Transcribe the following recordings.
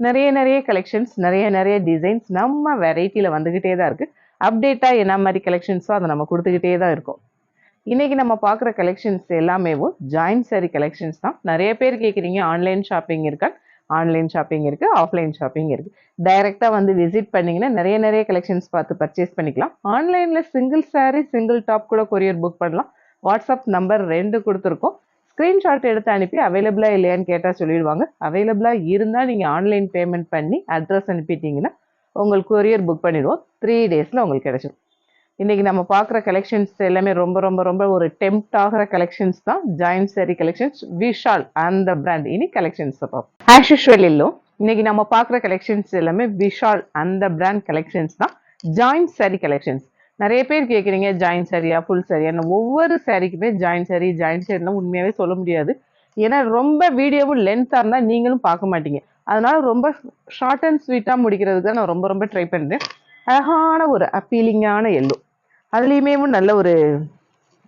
நிறைய நிறைய கலெக்ஷன்ஸ் நிறைய நிறைய டிசைன்ஸ் நம்ம வெரைட்டியில் வந்துக்கிட்டே தான் இருக்குது அப்டேட்டாக என்ன மாதிரி கலெக்ஷன்ஸோ அதை நம்ம கொடுத்துக்கிட்டே தான் இருக்கோம். இன்றைக்கி நம்ம பார்க்குற கலெக்ஷன்ஸ் எல்லாமேவும் ஜாயின்ட் சாரி கலெக்ஷன்ஸ் தான். நிறைய பேர் கேட்குறீங்க ஆன்லைன் ஷாப்பிங் இருக்கா? ஆன்லைன் ஷாப்பிங் இருக்குது ஆஃப்லைன் ஷாப்பிங் இருக்குது டைரெக்டாக வந்து விசிட் பண்ணிங்கன்னா நிறைய நிறைய கலெக்ஷன்ஸ் பார்த்து பர்ச்சேஸ் பண்ணிக்கலாம். ஆன்லைனில் சிங்கிள் சாரீ சிங்கிள் டாப் கூட கொரியர் புக் பண்ணலாம். வாட்ஸ்அப் நம்பர் ரெண்டு கொடுத்துருக்கோம். ஸ்க்ரீன்ஷாட் எடுத்து அனுப்பி அவைலபிளாக இல்லையான்னு கேட்டால் சொல்லிடுவாங்க. அவைலபிளாக இருந்தால் நீங்கள் ஆன்லைன் பேமெண்ட் பண்ணி அட்ரஸ் அனுப்பிட்டீங்கன்னா உங்களுக்கு கொரியர் புக் பண்ணிடுவோம். த்ரீ டேஸில் உங்களுக்கு கிடச்சிடும் இன்றைக்கி நம்ம பார்க்குற கலெக்ஷன்ஸ் எல்லாமே ரொம்ப ரொம்ப ரொம்ப ஒரு டெம்ப்ட் ஆகிற கலெக்ஷன்ஸ் தான். ஜாயின்ட் சரி கலெக்ஷன்ஸ் விஷால் அந்த பிராண்ட் இனி கலெக்ஷன்ஸ் பார்ப்போம். ஆஸ் யூஷுவல் இல்லோ இன்றைக்கி நம்ம பார்க்குற கலெக்ஷன்ஸ் எல்லாமே விஷால் அந்த பிராண்ட் கலெக்ஷன்ஸ் தான். ஜாயின்ட் சரி கலெக்ஷன்ஸ் நிறைய பேர் கேட்குறீங்க ஜாயின் சரியா ஃபுல் சரியா? ஒவ்வொரு சாரீக்குமே ஜாயின் சரி ஜாயின் சரிலாம் உண்மையாகவே சொல்ல முடியாது. ஏன்னா ரொம்ப வீடியோவும் லென்த்தாக இருந்தால் நீங்களும் பார்க்க மாட்டீங்க. அதனால ரொம்ப ஷார்ட் அண்ட் ஸ்வீட்டாக முடிக்கிறதுக்கு தான் நான் ரொம்ப ரொம்ப ட்ரை பண்ணுறேன் அழகான ஒரு அப்பீலிங்கான எல்லோ அதுலேயுமே நல்ல ஒரு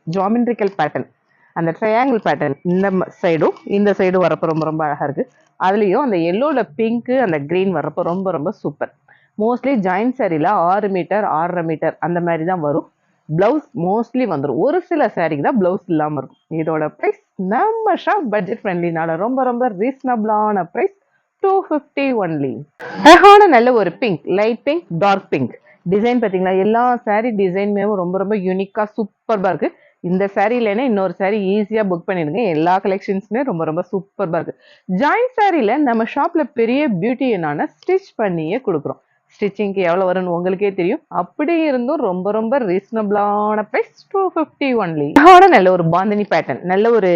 ஜாமெண்ட்ரிக்கல் பேட்டர்ன் அந்த ட்ரையாங்கிள் பேட்டர்ன் இந்த சைடும் இந்த சைடும் வரப்போ ரொம்ப ரொம்ப அழகாக இருக்குது அதுலேயும் அந்த எல்லோவில் பிங்க்கு அந்த க்ரீன் வரப்போ ரொம்ப ரொம்ப சூப்பர் மோஸ்ட்லி ஜாயின்ட் சாரியில் ஆறு மீட்டர் ஆறரை மீட்டர் அந்த மாதிரி தான் வரும். ப்ளவுஸ் மோஸ்ட்லி வந்துடும் ஒரு சில சாரிக்கு தான் ப்ளவுஸ் இல்லாமல் இருக்கும். இதோட ப்ரைஸ் நம்ம ஷாப் பட்ஜெட் ஃப்ரெண்ட்லினால ரொம்ப ரொம்ப ரீசனபிளான ப்ரைஸ் டூ ஃபிஃப்டி ஒன்லி அழகான நல்ல ஒரு pink light pink dark pink design பார்த்தீங்களா? எல்லா சாரீ டிசைனுமே ரொம்ப ரொம்ப யூனிக்காக சூப்பர்பாக இருக்குது இந்த சாரீ இல்லைன்னா இன்னொரு சாரீ ஈஸியாக புக் பண்ணிடுங்க. எல்லா கலெக்ஷன்ஸுமே ரொம்ப ரொம்ப சூப்பர்பாக இருக்குது ஜாயின்ட் சாரியில் நம்ம ஷாப்பில் பெரிய பியூட்டி என்னன்னா ஸ்டிச் பண்ணியே கொடுக்குறோம். ஸ்டிச்சிங்க்கு எவ்வளோ வரும்னு உங்களுக்கே தெரியும். அப்படி இருந்தும் ரொம்ப ரொம்ப ரீசனபிளான ப்ரைஸ் டூ ஃபிஃப்டி ஒன்லி அதோட நல்ல ஒரு பாந்தினி பேட்டர்ன் நல்ல ஒரு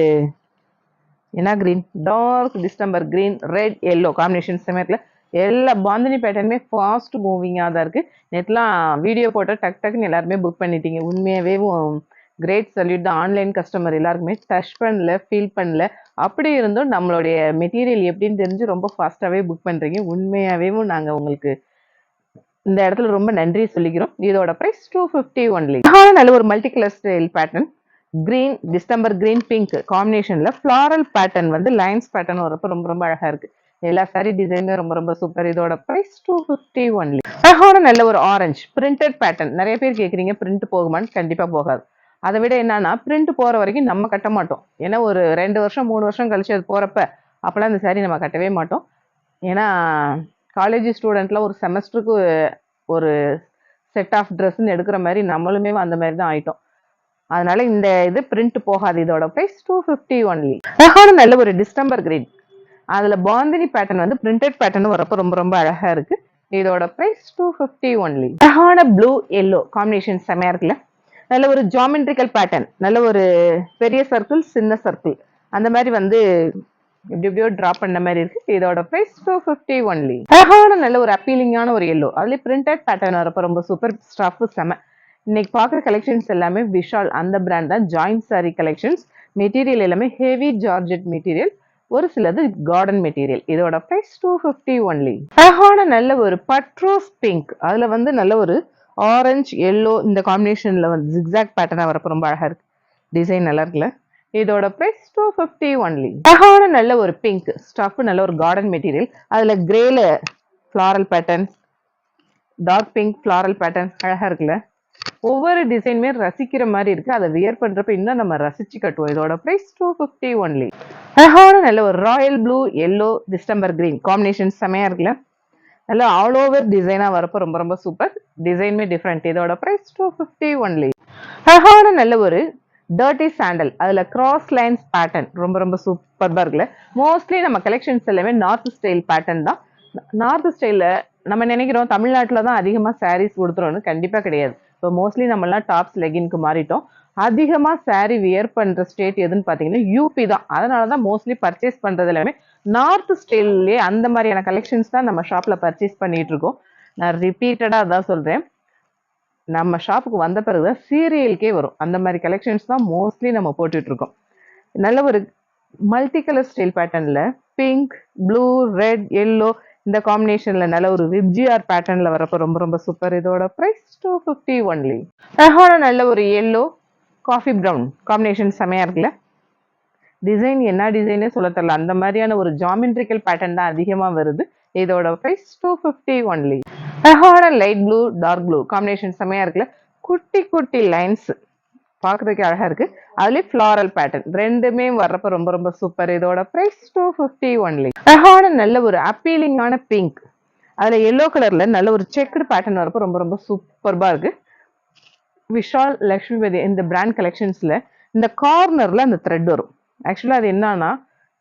என்ன green dark distemper green red yellow combination சமயத்தில் எல்லா பாந்தினி பேட்டர்னுமே ஃபாஸ்ட் மூவிங்காக தான் இருக்குது நெட்லாம் வீடியோ போட்டு டக் டக்குன்னு எல்லாருமே புக் பண்ணிட்டீங்க. உண்மையாகவே கிரேட் சல்யூட் தான். ஆன்லைன் கஸ்டமர் எல்லாருக்குமே டச் பண்ணல ஃபீல் பண்ணல. அப்படி இருந்தும் நம்மளுடைய மெட்டீரியல் எப்படின்னு தெரிஞ்சு ரொம்ப ஃபாஸ்ட்டாகவே புக் பண்ணுறீங்க உண்மையாகவே நாங்கள் உங்களுக்கு இந்த இடத்துல ரொம்ப நன்றி சொல்லிக்கிறோம். இதோட ப்ரைஸ் டூ ஃபிஃப்டி ஒன்லி நல்ல ஒரு multi colour style pattern green distemper green pink காம்பினேஷனில் ஃப்ளாரல் பேட்டர்ன் வந்து லைன்ஸ் பேட்டர்ன் வரப்போ ரொம்ப ரொம்ப அழகாக இருக்கு. எல்லா சாரி டிசைனுமே ரொம்ப ரொம்ப சூப்பர் இதோட ப்ரைஸ் டூ ஃபிஃப்டி ஒன்லி அழகான நல்ல ஒரு ஆரஞ்சு பிரிண்டட் பேட்டர்ன் நிறைய பேர் கேட்குறீங்க பிரிண்ட் போகுமான்னு கண்டிப்பாக போகாது. அதை விட என்னன்னா பிரிண்ட் போகிற வரைக்கும் நம்ம கட்ட மாட்டோம். ஏன்னா ஒரு ரெண்டு வருஷம் மூணு வருஷம் கழிச்சு அது போகிறப்ப அப்போல்லாம் அந்த சாரி நம்ம கட்டவே மாட்டோம். ஏன்னா காலேஜ் ஸ்டூடெண்ட்லாம் ஒரு செமஸ்டருக்கு ஒரு செட் ஆஃப் ட்ரெஸ்ன்னு எடுக்கிற மாதிரி நம்மளுமே அந்த மாதிரி தான் ஆயிட்டோம். அதனால இந்த இது பிரிண்ட் போகாது இதோட ப்ரைஸ் டூ ஃபிஃப்டி ஒன்லி அழகான நல்ல ஒரு டிஸ்டம்பர் கிரீன் அதில் பாந்தினி பேட்டர்ன் வந்து பிரிண்டட் பேட்டர்ன் வரப்போ ரொம்ப ரொம்ப அழகாக இருக்கு. இதோட ப்ரைஸ் டூ ஃபிஃப்டி ஒன்லி அழகான ப்ளூ எல்லோ காம்பினேஷன் செமையாக இருக்குல்ல? நல்ல ஒரு ஜாமெண்ட்ரிக்கல் பேட்டர்ன் நல்ல ஒரு பெரிய சர்க்கிள் சின்ன சர்க்கிள் அந்த மாதிரி வந்து இப்படி எப்படியோ ட்ராப் பண்ண மாதிரி இருக்கு. இதோட ப்ரைஸ் டூ ஃபிஃப்டி ஒன்லி அழகான நல்ல ஒரு அப்பீலிங்கான ஒரு எல்லோ அதுலேயே பிரிண்டட் பேட்டர்ன் வரப்போ ரொம்ப சூப்பர் ஸ்டஃப் செம. இன்னைக்கு பார்க்குற கலெக்ஷன்ஸ் எல்லாமே விஷால் அந்த பிராண்ட் தான். ஜாயிண்ட் சாரி கலெக்ஷன்ஸ் மெட்டீரியல் எல்லாமே ஹெவி ஜார்ஜெட் மெட்டீரியல் ஒரு சிலது கார்டன் மெட்டீரியல் இதோட ப்ரைஸ் டூ ஃபிஃப்டி ஒன்லி அழகான நல்ல ஒரு பட்ரோஸ் பிங்க் அதில் வந்து நல்ல ஒரு ஆரஞ்சு எல்லோ இந்த காம்பினேஷனில் வந்து ஜிக்ஸாக் பேட்டர்னாக வரப்போ ரொம்ப அழகாக இருக்குது டிசைன் நல்லா இருக்குல்ல? இதோட ப்ரைஸ் டூ ஃபிஃப்டி ஒன்லி அழகான நல்ல ஒரு பிங்க் ஸ்டஃப் நல்ல ஒரு கார்டன் மெட்டீரியல் அதில் கிரேல floral patterns dark pink floral pattern அழகாக இருக்குல்ல? ஒவ்வொரு டிசைனுமே ரசிக்கிற மாதிரி இருக்கு. அதை வியர் பண்றப்ப இன்னும் நம்ம ரசிச்சு கட்டுவோம். இதோட ப்ரைஸ் டூ ஃபிஃப்டி ஒன்லி அழகான நல்ல ஒரு royal blue yellow distemper green combination செமையா இருக்குல்ல? நல்ல ஆல் ஓவர் டிசைனாக வரப்போ ரொம்ப ரொம்ப சூப்பர் டிசைனுமே டிஃப்ரெண்ட் இதோட ப்ரைஸ் டூ ஃபிஃப்டி ஒன்லி அழகான நல்ல ஒரு டர்ட்டி சாண்டல் அதில் கிராஸ் லைன்ஸ் பேட்டர்ன் ரொம்ப ரொம்ப சூப்பர்பாக இருக்குல்ல? மோஸ்ட்லி நம்ம கலெக்ஷன்ஸ் எல்லாமே நார்த் ஸ்டைல் பேட்டர்ன் தான். நார்த் ஸ்டைலில் நம்ம நினைக்கிறோம் தமிழ்நாட்டில் தான் அதிகமாக சாரீஸ் கொடுத்துருவோம்னு கண்டிப்பாக கிடையாது. இப்போ மோஸ்ட்லி நம்மளாம் டாப்ஸ் லெகின்க்கு மாறிட்டோம். அதிகமாக சாரீ வியர் பண்ணுற ஸ்டேட் எதுன்னு பார்த்தீங்கன்னா யூபி தான். அதனால தான் மோஸ்ட்லி பர்ச்சேஸ் பண்ணுறது எல்லாமே நார்த் ஸ்டைல்லே அந்த மாதிரியான கலெக்ஷன்ஸ் தான் நம்ம ஷாப்பில் பர்ச்சேஸ் பண்ணிகிட்டு இருக்கோம். நான் ரிப்பீட்டடாக அதான் சொல்கிறேன் நம்ம ஷாப்புக்கு வந்த பிறகு தான் சீரியலுக்கே வரும். அந்த மாதிரி கலெக்ஷன்ஸ் தான் மோஸ்ட்லி நம்ம போட்டுட்ருக்கோம் நல்ல ஒரு மல்டி கலர் ஸ்டைல் பேட்டர்னில் பிங்க் ப்ளூ ரெட் எல்லோ இந்த காம்பினேஷனில் நல்ல ஒரு விப்ஜிஆர் பேட்டர்னில் வரப்போ ரொம்ப ரொம்ப சூப்பர் இதோட ப்ரைஸ் டூ ஃபிஃப்டி ஒன்லி அழகான நல்ல ஒரு எல்லோ காஃபி ப்ரௌன் காம்பினேஷன் செமையாக இருக்குல்ல? டிசைன் என்ன டிசைனே சொல்ல தரல அந்த மாதிரியான ஒரு ஜாமெண்ட்ரிக்கல் பேட்டர்ன் தான் அதிகமாக வருது. இதோட ப்ரைஸ் டூ ஃபிஃப்டி ஒன்லி அழகான light blue dark blue combination செமையாக இருக்குல்ல. குட்டி குட்டி லைன்ஸ் பார்க்கறதுக்கு அழகா இருக்கு. அதுலயும் ஃப்ளாரல் பேட்டர்ன் ரெண்டுமே வர்றப்ப ரொம்ப ரொம்ப சூப்பர் இதோட பிரைஸ் டூ ஃபிஃப்டி ஒன்லி அழகான நல்ல ஒரு அப்பீலிங்கான பிங்க் அதுல எல்லோ கலர்ல நல்ல ஒரு செக்குடு பேட்டர்ன் வரப்போ ரொம்ப ரொம்ப சூப்பர்பா இருக்கு. விஷால் லக்ஷ்மிபதி இந்த பிராண்ட் கலெக்ஷன்ஸ்ல இந்த கார்னர்ல அந்த த்ரெட் வரும். ஆக்சுவலா அது என்னன்னா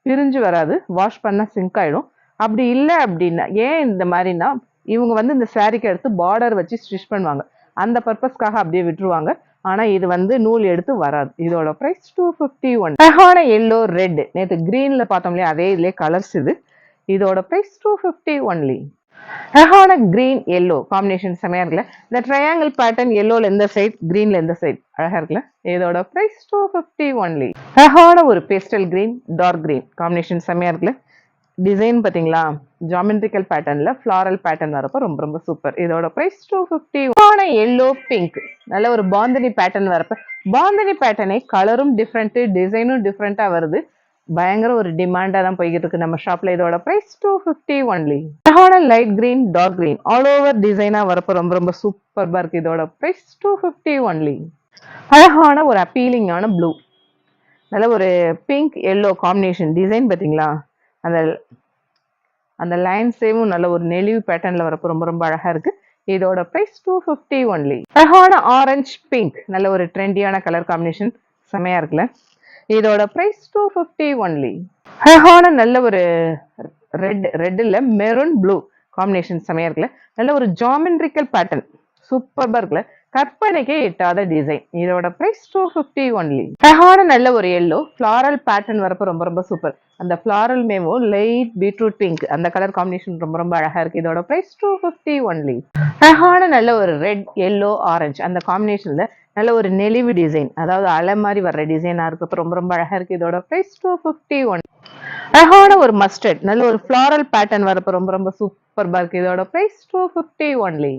பிரிஞ்சு வராது வாஷ் பண்ணா சிங்க் ஆயிடும். அப்படி இல்லை அப்படின்னா ஏன் இந்த மாதிரினா இவங்க வந்து இந்த சாரீக்கு எடுத்து பார்டர் வச்சு ஸ்டிச் பண்ணுவாங்க. அந்த பர்பஸ்க்காக அப்படியே விட்டுருவாங்க. ஆனால் இது வந்து நூல் எடுத்து வராது. இதோட ப்ரைஸ் டூ ஃபிஃப்டி ஒன் அழகான எல்லோ ரெட் நேற்று க்ரீனில் பார்த்தோம் இல்லையா? அதே இதிலே கலர்ஸ் இது. இதோட ப்ரைஸ் டூ ஃபிஃப்டி ஒன்லி அழகான கிரீன் எல்லோ காம்பினேஷன் செமையாக இருக்குல்ல? இந்த ட்ரையாங்கிள் பேட்டர்ன் எல்லோல எந்த சைட் கிரீன்ல எந்த சைட் அழகாக இருக்குல்ல? இதோட ப்ரைஸ் டூ ஃபிஃப்டி ஒன்லி அழகான ஒரு pastel green dark green combination செமையாக இருக்குல்ல? டிசைன் பார்த்தீங்களா? ஜாமெட்ரிக்கல் பேட்டர்னில் ஃப்ளாரல் பேட்டர்ன் வரப்போ ரொம்ப ரொம்ப சூப்பர் இதோட ப்ரைஸ் டூ ஃபிஃப்டி ஆன எல்லோ பிங்க் நல்ல ஒரு பாந்தனி பேட்டர்ன் வரப்போ பாந்தனி பேட்டர்னே கலரும் டிஃப்ரெண்ட்டு டிசைனும் டிஃப்ரெண்ட்டாக வருது. பயங்கர ஒரு டிமாண்டாக தான் போய்கிட்டு இருக்கு நம்ம ஷாப்ல இதோட ப்ரைஸ் டூ ஃபிஃப்டி ஒன்லி அழகான light green dark green all over டிசைனாக வரப்போ ரொம்ப ரொம்ப சூப்பர்பாக இருக்குது இதோட ப்ரைஸ் டூ ஃபிஃப்டி ஒன்லி அழகான ஒரு அப்பீலிங்கான ப்ளூ நல்ல ஒரு பிங்க் எல்லோ காம்பினேஷன் டிசைன் பார்த்தீங்களா? அந்த அந்த லைன்ஸேவும் நல்ல ஒரு நெளிவு பேட்டர்ன்ல வரப்போ ரொம்ப ரொம்ப அழகா இருக்கு. இதோட ப்ரைஸ் டூ ஃபிஃப்டி ஒன்லி அழகான ஆரஞ்சு பிங்க் நல்ல ஒரு ட்ரெண்டியான கலர் காம்பினேஷன் செமையா இருக்குல்ல? இதோட ப்ரைஸ் டூ ஃபிஃப்டி ஒன்லி அழகான நல்ல ஒரு ரெட் ரெட்டில் மெரூன் ப்ளூ காம்பினேஷன் செமையா இருக்குல்ல? நல்ல ஒரு ஜாமெண்ட்ரிக்கல் பேட்டர்ன் சூப்பர்பா இருக்குல்ல? கற்பனைக்கே எட்டாத டிசைன் இதோட பிரைஸ் டூ ஃபிஃப்டி ஒன்லி அழகான நல்ல ஒரு எல்லோ ஃப்ளாரல் பேட்டர்ன் வரப்போ ரொம்ப ரொம்ப சூப்பர் அந்த ஃப்ளாரல் மேமோ லைட் பீட்ரூட் பிங்க் அந்த கலர் காம்பினேஷன் ரொம்ப ரொம்ப அழகா இருக்கு. இதோட பிரைஸ் டூ ஃபிஃப்டி ஒன்லி அழகான நல்ல ஒரு ரெட் எல்லோ ஆரஞ்சு அந்த காம்பினேஷன்ல நல்ல ஒரு நெளிவு டிசைன் அதாவது அலை மாதிரி வர்ற டிசைனா இருக்கு ரொம்ப ரொம்ப அழகா இருக்கு. இதோட பிரைஸ் டூ ஃபிஃப்டி ஒன் அழகான ஒரு மஸ்டர்ட் நல்ல ஒரு ஃப்ளாரல் பேட்டர்ன் வரப்போ ரொம்ப ரொம்ப சூப்பர் இருக்கு. இதோட பிரைஸ் டூ ஃபிஃப்டி ஒன்லி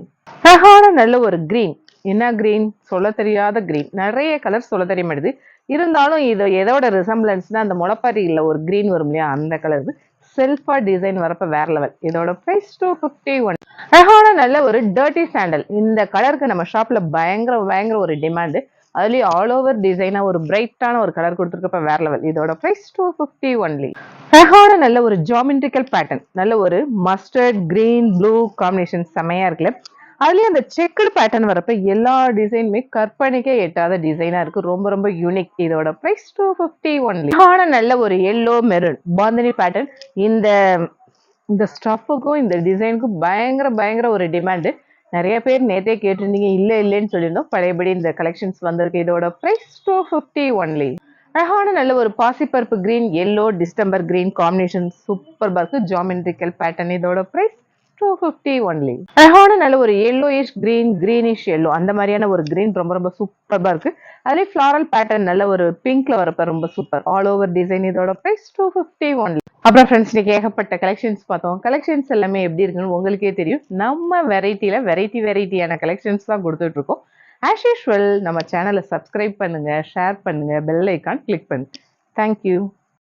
அழகான நல்ல ஒரு கிரீன் என்ன கிரீன் சொல்ல தெரியாத கிரீன் நிறைய கலர் சொல்ல தெரிய மாட்டேது இருந்தாலும் இது எதோட ரிசம்பிளன்ஸ்னா அந்த முளப்பாரியில் ஒரு கிரீன் வரும் இல்லையா? அந்த கலர் செல்ஃபா டிசைன் வரப்போ வேற லெவல் இதோட ப்ரைஸ் டூ ஃபிஃப்டி ஒன் அழகான நல்ல ஒரு டர்ட்டி சாண்டல் இந்த கலருக்கு நம்ம ஷாப்ல பயங்கர பயங்கர ஒரு டிமாண்டு அதுலேயும் ஆல் ஓவர் டிசைனா ஒரு பிரைட்டான ஒரு கலர் கொடுத்துருக்கப்ப வேற லெவல் இதோட ப்ரைஸ் டூ ஃபிஃப்டி ஒன்லி அழகான நல்ல ஒரு ஜாமெட்ரிக்கல் பேட்டர்ன் நல்ல ஒரு மஸ்டர்ட் கிரீன் ப்ளூ காம்பினேஷன் செமையா இருக்குல்ல? அதுலயும் அந்த செக்குடு பேட்டர்ன் வரப்ப எல்லா டிசைனுமே கற்பனைக்கே எட்டாத டிசைனா இருக்கு. ரொம்ப ரொம்ப யூனிக் இதோட ப்ரைஸ் டூ ஃபிஃப்டி ஒன்லி ஆனால் நல்ல ஒரு எல்லோ மெரூன் பாந்தினி பேட்டர்ன் இந்த இந்த ஸ்டஃப்புக்கும் இந்த டிசைனுக்கும் பயங்கர பயங்கர ஒரு டிமாண்டு நிறைய பேர் நேத்தே கேட்டிருந்தீங்க இல்லை இல்லைன்னு சொல்லியிருந்தோம். பழையபடி இந்த கலெக்ஷன்ஸ் வந்திருக்கு. இதோட ப்ரைஸ் டூ ஃபிஃப்டி ஒன்லி அழகான நல்ல ஒரு பாசிப்பருப்பு green yellow distemper green combination super இருக்கு ஜாமெண்ட்ரிக்கல் பேட்டர்ன் இதோட ப்ரைஸ் டூ ஃபிஃப்டி ஒன்லி அழகான நல்ல ஒரு எல்லோயிஷ் கிரீன் கிரீனிஷ் எல்லோ அந்த மாதிரியான ஒரு கிரீன் ரொம்ப ரொம்ப சூப்பராக இருக்கு. அதே ஃப்ளாரல் பேட்டர்ன் நல்ல ஒரு பிங்க்ல வரப்ப ரொம்ப சூப்பர் ஆல் ஓவர் டிசைன் இதோட ப்ரைஸ் டூ ஃபிஃப்டி ஒன்லி அப்புறம் ஃப்ரெண்ட்ஸ் இன்னைக்கு ஏகப்பட்ட கலெக்ஷன்ஸ் பார்த்தோம். கலெக்ஷன்ஸ் எல்லாமே எப்படி இருக்குன்னு உங்களுக்கே தெரியும். நம்ம வெரைட்டியில வெரைட்டி வெரைட்டியான கலெக்ஷன்ஸ் தான் கொடுத்துட்டு இருக்கோம். ஆஸ் யூஷுவல் நம்ம சேனலை சப்ஸ்கிரைப் பண்ணுங்க ஷேர் பண்ணுங்க பெல் ஐக்கான் கிளிக் பண்ணுங்க. Thank you